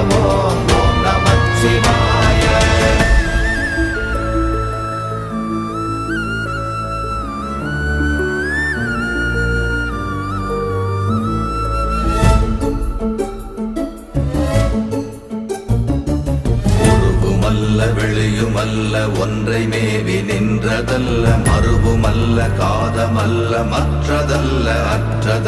நமச்சிவாய ஓம் ஓம் நமச்சிவாய வெளியுமல்ல ஒன்றை மேவி நின்றதல்ல மறுவுமல்ல காதமல்ல மற்றதல்ல அற்றதல்ல.